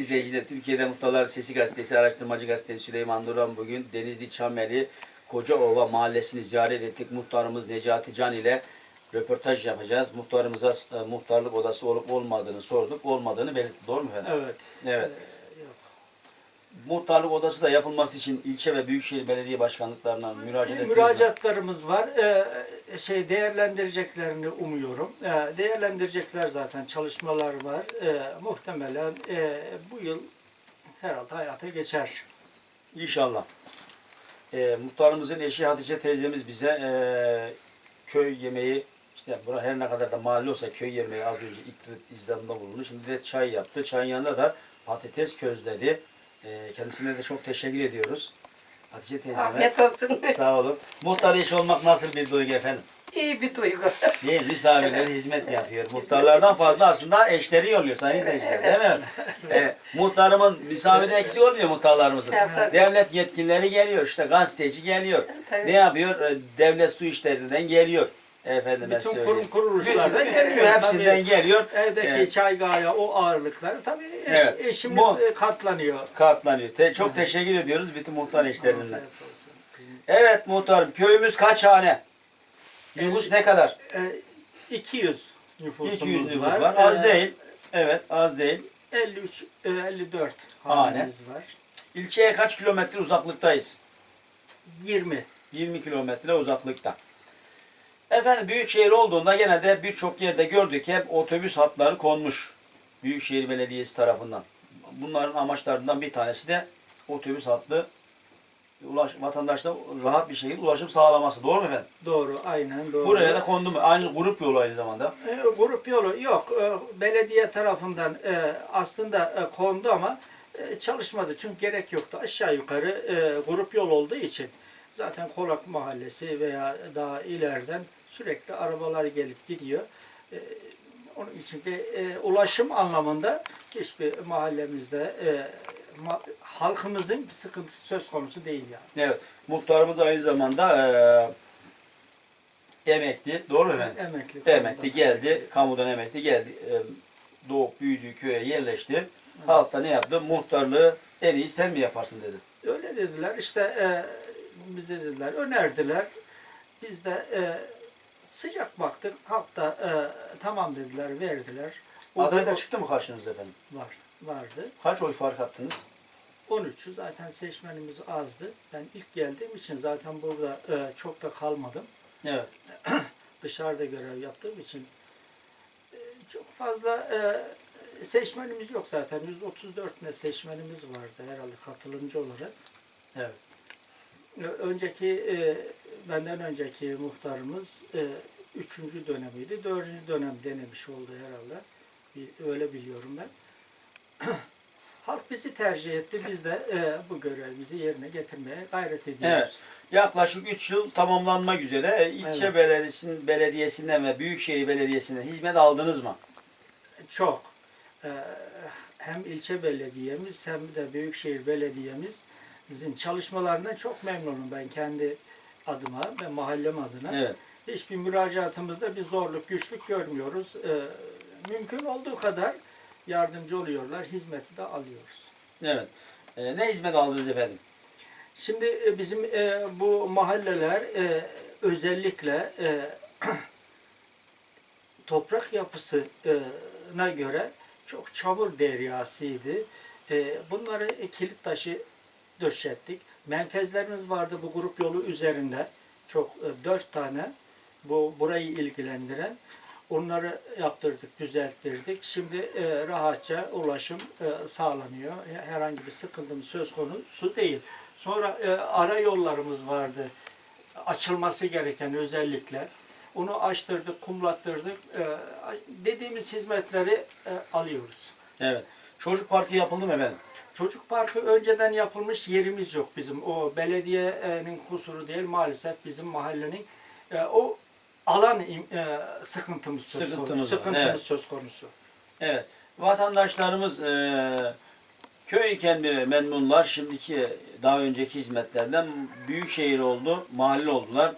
izleyiciler, Türkiye'de Muhtarlar Sesi Gazetesi, Araştırmacı Gazetesi Süleyman Duran bugün Denizli Çameli Kocaova Mahallesi'ni ziyaret ettik. Muhtarımız Necati Can ile röportaj yapacağız. Muhtarımıza e, muhtarlık odası olup olmadığını sorduk. Olmadığını belirtti. Doğru mu efendim? Evet. Evet. Muhtarlık odası da yapılması için ilçe ve büyükşehir belediye başkanlıklarına müracaat ettiniz? Müracaatlarımız var. Ee, şey değerlendireceklerini umuyorum. Ee, değerlendirecekler zaten çalışmalar var. Ee, muhtemelen e, bu yıl herhalde hayata geçer. İnşallah. Ee, muhtarımızın eşi Hatice teyzemiz bize ee, köy yemeği işte bura her ne kadar da mahalle olsa köy yemeği az önce ilk izlenimde bulundu. Şimdi de çay yaptı. Çayın yanında da patates közledi. Ee, kendisine de çok teşekkür ediyoruz. Hatice teyzeme. Afiyet olsun. Sağ olun. Muhtar eşi olmak nasıl bir duygu efendim? İyi bir duygu. Değil, misafirlere hizmet yapıyor. Muhtarlardan fazla aslında eşleri yolluyor sayın izleyiciler değil mi? Evet. Muhtarımın misafiri eksik olmuyor muhtarlarımızın. Evet, tabii. Devlet yetkilileri geliyor, işte gazeteci geliyor. Tabii. Ne yapıyor? Ee, Devlet su işlerinden geliyor. Efendime Bütün söyleyeyim. kurum kuruluşlardan Bütün- geliyor. Hepsinden Tabii. geliyor. Evdeki Evet. çaygaya o ağırlıkları tabii eş- Evet. eşimiz Bu- e, katlanıyor. Katlanıyor. Te- çok teşekkür ediyoruz bütün muhtar eşlerinden. Afiyet olsun. Bizim- Evet muhtarım, köyümüz kaç hane? Nüfus ne kadar? E, 200 nüfusumuz 200 nüfus var. var. Az E, değil. Evet, az değil. 53, e, 54 Hane. hanemiz var. İlçeye kaç kilometre uzaklıktayız? 20. 20 kilometre uzaklıkta. Efendim büyükşehir olduğunda genelde birçok yerde gördük hep otobüs hatları konmuş. Büyükşehir Belediyesi tarafından. Bunların amaçlarından bir tanesi de otobüs hatlı ulaş, vatandaşta rahat bir şekilde ulaşım sağlaması. Doğru mu efendim? Doğru, aynen doğru. Buraya da kondu mu? Aynı grup yolu aynı zamanda. E, grup yolu yok. E, belediye tarafından e, aslında e, kondu ama e, çalışmadı. Çünkü gerek yoktu. Aşağı yukarı e, grup yol olduğu için zaten Kolak Mahallesi veya daha ileriden sürekli arabalar gelip gidiyor. E, onun için de e, ulaşım anlamında hiçbir mahallemizde e, ma- halkımızın bir sıkıntısı söz konusu değil yani. Evet. Muhtarımız aynı zamanda emekli. Doğru mu efendim? Emekli. Emekli geldi. Kamudan emekli geldi. Doğup büyüdüğü köye yerleşti. Halk da ne yaptı? Muhtarlığı en iyi sen mi yaparsın dedi. Öyle dediler işte e, bize dediler önerdiler. Biz de e, sıcak baktık. Halk da e, tamam dediler verdiler. O- Aday da çıktı mı karşınızda efendim? var, vardı. Kaç oy fark attınız? 13'ü zaten seçmenimiz azdı. Ben ilk geldiğim için zaten burada e, çok da kalmadım. Evet. Dışarıda görev yaptığım için e, çok fazla e, seçmenimiz yok zaten. 134 ne seçmenimiz vardı herhalde katılımcı olarak. Evet. Önceki e, benden önceki muhtarımız e, üçüncü dönemiydi. Dördüncü dönem denemiş oldu herhalde. Bir- Öyle biliyorum ben. Halk bizi tercih etti. Biz de e, bu görevimizi yerine getirmeye gayret ediyoruz. Evet. Yaklaşık 3 yıl tamamlanmak üzere e, ilçe Evet. belediyesinin, belediyesinden ve büyükşehir belediyesinden hizmet aldınız mı? Çok. E, hem ilçe belediyemiz hem de büyükşehir belediyemizin çalışmalarından çok memnunum ben kendi adıma ve mahallem adına. Evet. Hiçbir müracaatımızda bir zorluk, güçlük görmüyoruz. Ee, mümkün olduğu kadar yardımcı oluyorlar. Hizmeti de alıyoruz. Evet. E, ne hizmet aldınız efendim? Şimdi e, bizim e, bu mahalleler e, özellikle e, toprak yapısına göre çok çamur deryasıydı. E, bunları kilit taşı döşettik. Menfezlerimiz vardı bu grup yolu üzerinde. Çok e, dört tane bu burayı ilgilendiren. Onları yaptırdık, düzelttirdik. Şimdi e, rahatça ulaşım e, sağlanıyor. Herhangi bir sıkıntımız söz konusu değil. Sonra e, ara yollarımız vardı. Açılması gereken özellikle. Onu açtırdık, kumlattırdık. E, dediğimiz hizmetleri e, alıyoruz. Evet. Çocuk parkı yapıldı mı efendim? Çocuk parkı önceden yapılmış yerimiz yok bizim. O belediyenin kusuru değil maalesef bizim mahallenin e, o alan e, sıkıntımız söz konusu. Sıkıntımız evet. söz konusu. Evet. Vatandaşlarımız eee köyken mi memnunlar? Şimdiki daha önceki hizmetlerden büyük şehir oldu, mahalle oldular.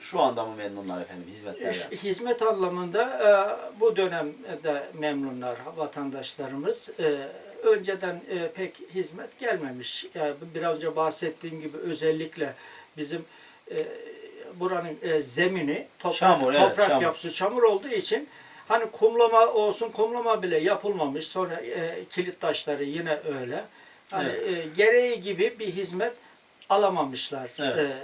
Şu anda mı memnunlar efendim hizmetlerden? Hizmet anlamında e, bu dönemde memnunlar vatandaşlarımız. E, Önceden e, pek hizmet gelmemiş. Yani biraz önce bahsettiğim gibi özellikle bizim e, buranın e, zemini toprak, Çamur, evet, toprak çamur. yapısı çamur olduğu için hani kumlama olsun kumlama bile yapılmamış. Sonra e, kilit taşları yine öyle. Hani e, gereği gibi bir hizmet alamamışlar. Evet. E,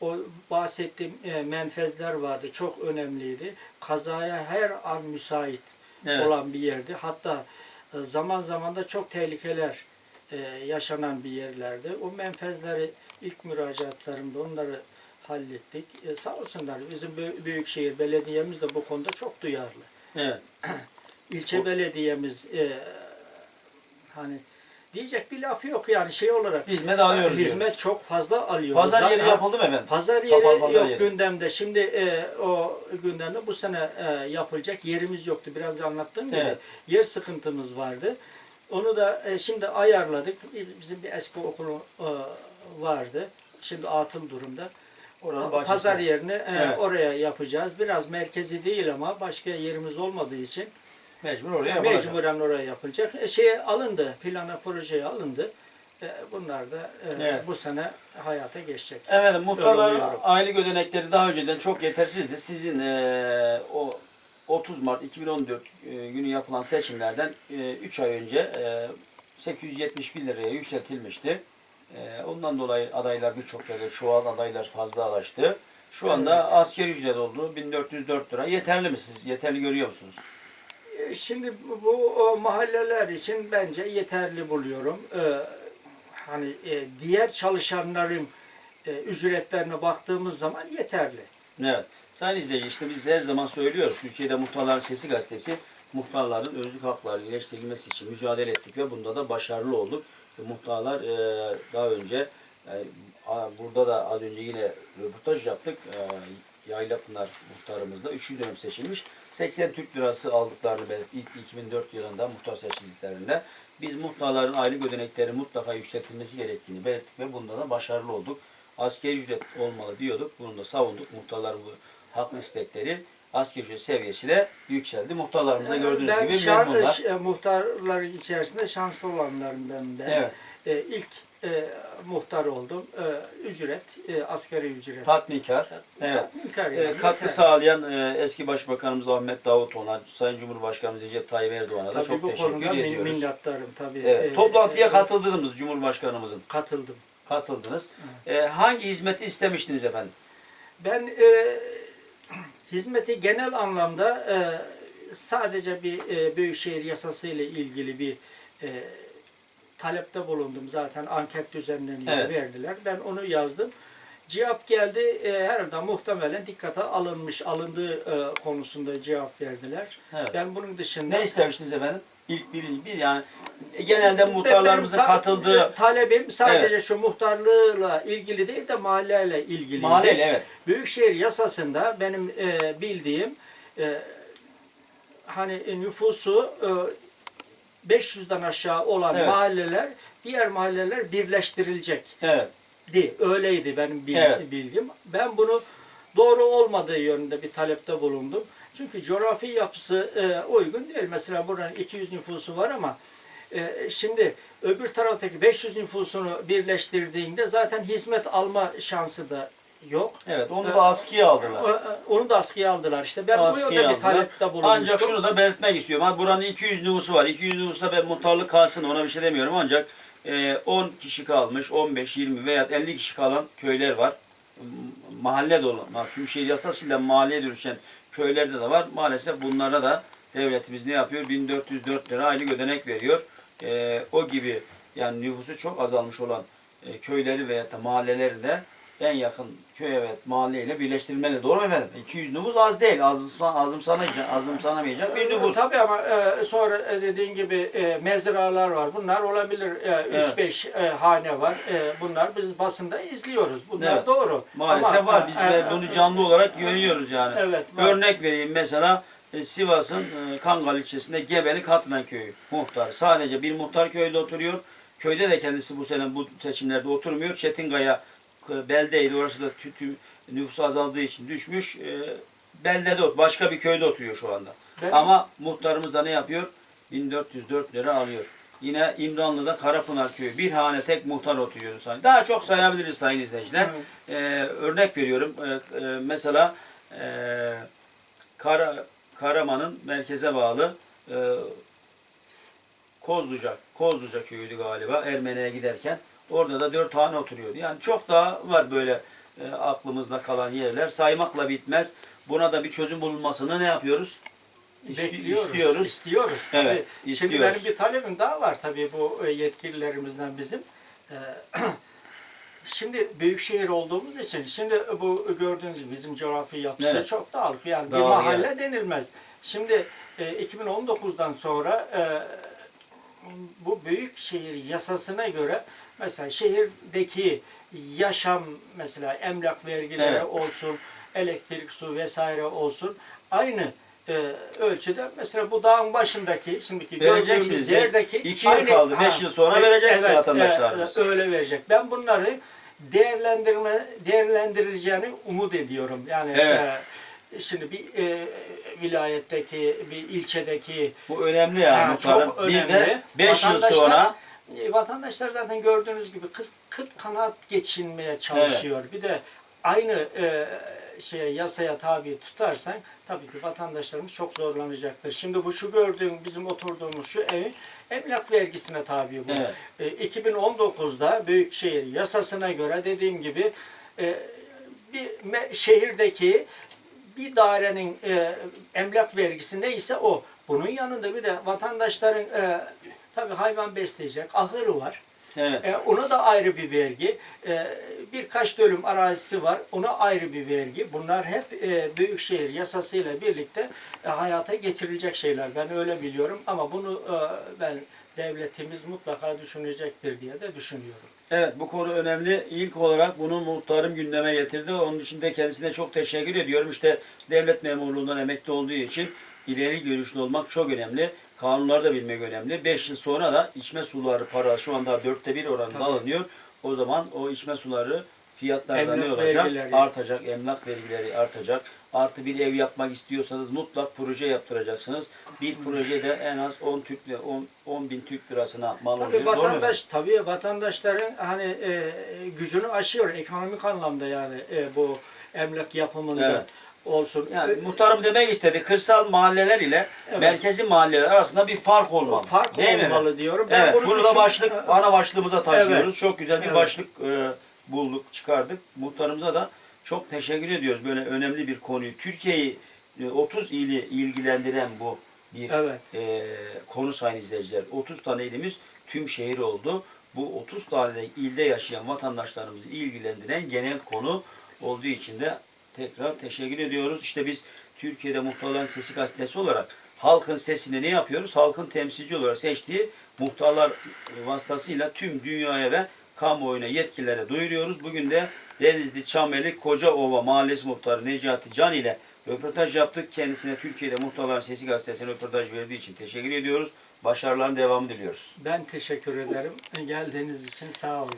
o bahsettiğim e, menfezler vardı. Çok önemliydi. Kazaya her an müsait Evet. olan bir yerdi. Hatta e, zaman zaman da çok tehlikeler e, yaşanan bir yerlerdi. O menfezleri ilk müracaatlarımda onları hallettik. E, sağ olsunlar bizim Bü- Büyükşehir Belediyemiz de bu konuda çok duyarlı. Evet. İlçe O- belediyemiz e, hani diyecek bir lafı yok yani şey olarak Hizmet alıyoruz hizmet diyoruz. çok fazla alıyoruz. Pazar yeri yapıldı mı efendim? Pazar yeri Kapalı pazar yok yeri. gündemde. Şimdi e, o gündemde bu sene e, yapılacak yerimiz yoktu. Biraz önce anlattığım gibi Evet. yer sıkıntımız vardı. Onu da e, şimdi ayarladık. Bizim bir eski okulu e, vardı. Şimdi atıl durumda. Oranın. Pazar yerini e, Evet. oraya yapacağız. Biraz merkezi değil ama başka yerimiz olmadığı için Mecbur oraya yapılacak. mecburen oraya yapılacak. E, şeye alındı, plana projeye alındı. E, bunlar da e, Evet. bu sene hayata geçecek. Efendim muhtarların aylık ödenekleri daha önceden çok yetersizdi. Sizin eee, o 30 Mart 2014 e, günü yapılan seçimlerden 3 ay önce e, 871 liraya yükseltilmişti. E, ondan dolayı adaylar birçok yerde çoğal adaylar fazla alaştı. Şu anda asgari ücret oldu 1404 lira. Yeterli mi siz? Yeterli görüyor musunuz? E, Şimdi bu- o mahalleler için bence yeterli buluyorum. Ee, hani e, diğer çalışanların e, ücretlerine baktığımız zaman yeterli. Evet. Sayın izleyici işte biz her zaman söylüyoruz. Türkiye'de Muhtarların Sesi gazetesi muhtarların özlük hakları iyileştirilmesi için mücadele ettik ve bunda da başarılı olduk. E, Muhtarlar e, daha önce e, a- burada da az önce yine röportaj yaptık. E, Yaylapınar muhtarımızda 3. dönem seçilmiş. 80 Türk lirası aldıklarını belirtti ilk 2004 yılında muhtar seçildiklerinde. Biz muhtarların aylık ödenekleri mutlaka yükseltilmesi gerektiğini belirttik ve bunda da başarılı olduk. Asgari ücret olmalı diyorduk. Bunu da savunduk. Muhtarların bu haklı istekleri asgari ücret seviyesine yükseldi. Muhtarlarımız da gördüğünüz ben gibi memnunlar. e, muhtarlar içerisinde şanslı olanlarından ben. Evet. E, ilk e, muhtar oldum. E, ücret, e, asgari ücret. Tatminkar. Evet. Tatminkar Ee, yani, katkı yeter. sağlayan e, eski Başbakanımız Ahmet Davutoğlu'na, Sayın Cumhurbaşkanımız Recep Tayyip Erdoğan'a da Tabii çok bu teşekkür konuda min- ediyoruz. minnettarım tabii. Evet, E, toplantıya e, katıldınız Cumhurbaşkanımızın. katıldım. Katıldınız. Ee, hangi hizmeti istemiştiniz efendim? Ben e, hizmeti genel anlamda e, sadece bir e, büyükşehir yasası ile ilgili bir e, talepte bulundum. Zaten anket düzenleniyor, Evet. verdiler. Ben onu yazdım. Cevap geldi. E, herhalde muhtemelen dikkate alınmış, alındığı e, konusunda cevap verdiler. Evet. Ben bunun dışında Ne istemiştiniz efendim? İlk birinci bir yani e, genelde muhtarlarımızın Benim ta- katıldığı talebim sadece şu muhtarlığıyla ilgili değil de mahalleyle ilgili. mahalleyle evet. Büyükşehir yasasında benim e, bildiğim e, hani nüfusu e, 500'den aşağı olan Evet. mahalleler diğer mahalleler birleştirilecek Evet. di öyleydi benim bil- Evet. bilgim. Ben bunu doğru olmadığı yönünde bir talepte bulundum. Çünkü coğrafi yapısı e, uygun değil. Mesela buranın 200 nüfusu var ama e, şimdi öbür taraftaki 500 nüfusunu birleştirdiğinde zaten hizmet alma şansı da yok. Evet. Onu da askıya aldılar. O- Onu da askıya aldılar. İşte ben bu Askıya yönde bir aldılar. talepte bulunmuştum. Ancak şunu da belirtmek istiyorum. Ha, buranın 200 nüfusu var. 200 nüfusta ben muhtarlık kalsın ona bir şey demiyorum. Ancak e, 10 kişi kalmış, 15, 20 veya 50 kişi kalan köyler var. M- Mahalle dolu. Tümşehir yasasıyla mahalleye dönüşen köylerde de var. Maalesef bunlara da devletimiz ne yapıyor? 1404 lira aylık ödenek veriyor. E, o gibi yani nüfusu çok azalmış olan e, köyleri veya da mahalleleri de en yakın köy evet mahalleyle birleştirilmeli. Doğru mu efendim? 200 nüfus az değil. Azımsan, azımsanamayacak, azımsanamayacak bir nüfus. Tabii ama e, sonra e, dediğin gibi e, mezralar var. Bunlar olabilir. E, 3-5 e, hane var. E, bunlar biz basında izliyoruz. Bunlar Evet. doğru. Maalesef Ama, var. Biz e, de e, bunu canlı olarak görüyoruz yani. Evet, var. Örnek vereyim mesela Sivas'ın e, Kangal ilçesinde Gebeli Katlan köyü muhtar. Sadece bir muhtar köyde oturuyor. Köyde de kendisi bu sene bu seçimlerde oturmuyor. Çetinkaya e, beldeydi. Orası da tütü, nüfus azaldığı için düşmüş. E, beldede ot- başka bir köyde oturuyor şu anda. Ben- Ama muhtarımız da ne yapıyor? 1404 lira alıyor. Yine İmranlı'da Karapınar köyü. Bir hane tek muhtar oturuyordu sayın. Daha çok sayabiliriz sayın izleyiciler. Ee, örnek veriyorum. Ee, e, mesela e, Kara, Karaman'ın merkeze bağlı e, Kozluca, Kozluca köyüydü galiba Ermeni'ye giderken. Orada da dört hane oturuyordu. Yani çok daha var böyle e, aklımızda kalan yerler. Saymakla bitmez. Buna da bir çözüm bulunmasını ne yapıyoruz? İsti- Bekliyoruz. istiyoruz. İstiyoruz. Evet, Tabii. Şimdi istiyoruz. benim bir talebim daha var tabii bu e, yetkililerimizden bizim. Ee, Şimdi büyükşehir olduğumuz için şimdi bu gördüğünüz bizim coğrafi yapısı Evet. çok dağılık. Yani bir Dağılık, mahalle evet. denilmez. Şimdi e, 2019'dan sonra e, bu büyük şehir yasasına göre mesela şehirdeki yaşam mesela emlak vergileri Evet. olsun, elektrik, su vesaire olsun aynı e, ölçüde mesela bu dağın başındaki şimdiki gördüğümüz yerdeki İki yıl kaldı, beş yıl sonra e, verecek vatandaşlarımız. e, öyle verecek. Ben bunları değerlendirme değerlendirileceğini umut ediyorum. Yani Evet. e, şimdi bir e, vilayetteki bir ilçedeki Bu önemli yani. Ha, çok Bir de önemli. 5 yıl sonra e, vatandaşlar zaten gördüğünüz gibi kız, kıt kanaat geçinmeye çalışıyor. Bir de aynı e, şeye yasaya tabi tutarsan tabii ki vatandaşlarımız çok zorlanacaktır. Şimdi bu şu gördüğüm bizim oturduğumuz şu evi emlak vergisine tabi bu. Evet. E, 2019'da Büyükşehir yasasına göre dediğim gibi e, bir şehirdeki bir dairenin e, emlak vergisi neyse o. Bunun yanında bir de vatandaşların e, tabii hayvan besleyecek ahırı var. evet. E, ona da ayrı bir vergi. E, birkaç dönüm arazisi var. Ona ayrı bir vergi. Bunlar hep e, Büyükşehir yasasıyla birlikte e, hayata geçirilecek şeyler. Ben öyle biliyorum ama bunu e, ben devletimiz mutlaka düşünecektir diye de düşünüyorum. Evet bu konu önemli. İlk olarak bunu muhtarım gündeme getirdi. Onun için de kendisine çok teşekkür ediyorum. İşte devlet memurluğundan emekli olduğu için ileri görüşlü olmak çok önemli. Kanunları da bilmek önemli. 5 yıl sonra da içme suları para şu anda dörtte bir oranında Tabii. alınıyor. O zaman o içme suları fiyatlarda ne olacak? vergileri. Artacak, emlak vergileri artacak. Artı bir ev yapmak istiyorsanız mutlak proje yaptıracaksınız. Bir projede en az 10 Türk lira- 10, 10 bin Türk lirasına mal oluyor. Tabii mu vatandaş tabii vatandaşların hani e, gücünü aşıyor ekonomik anlamda yani e, bu emlak yapımında Evet. Olsun. Yani E, muhtarım demek istedi kırsal mahalleler ile Evet. merkezi mahalleler arasında bir fark olmalı. fark Değil mi? olmalı diyorum. Ben Evet, bunu bunu da başlık, ana başlığımıza taşıyoruz. Evet. Çok güzel bir Evet. başlık e, bulduk, çıkardık. Muhtarımıza da çok teşekkür ediyoruz. Böyle önemli bir konuyu. Türkiye'yi e, 30 ili ilgilendiren bu bir Evet. e, konu sayın izleyiciler. 30 tane ilimiz tüm şehir oldu. Bu 30 tane de ilde yaşayan vatandaşlarımızı ilgilendiren genel konu olduğu için de tekrar teşekkür ediyoruz. İşte biz Türkiye'de Muhtarların Sesi gazetesi olarak halkın sesini ne yapıyoruz? Halkın temsilci olarak seçtiği muhtarlar vasıtasıyla tüm dünyaya ve kamuoyuna yetkililere duyuruyoruz. Bugün de Denizli, Çameli, Kocaova Mahallesi Muhtarı Necati Can ile röportaj yaptık. Kendisine Türkiye'de Muhtarların Sesi gazetesine röportaj verdiği için teşekkür ediyoruz. Başarıların devamı diliyoruz. Ben teşekkür ederim. Geldiğiniz için sağ olun.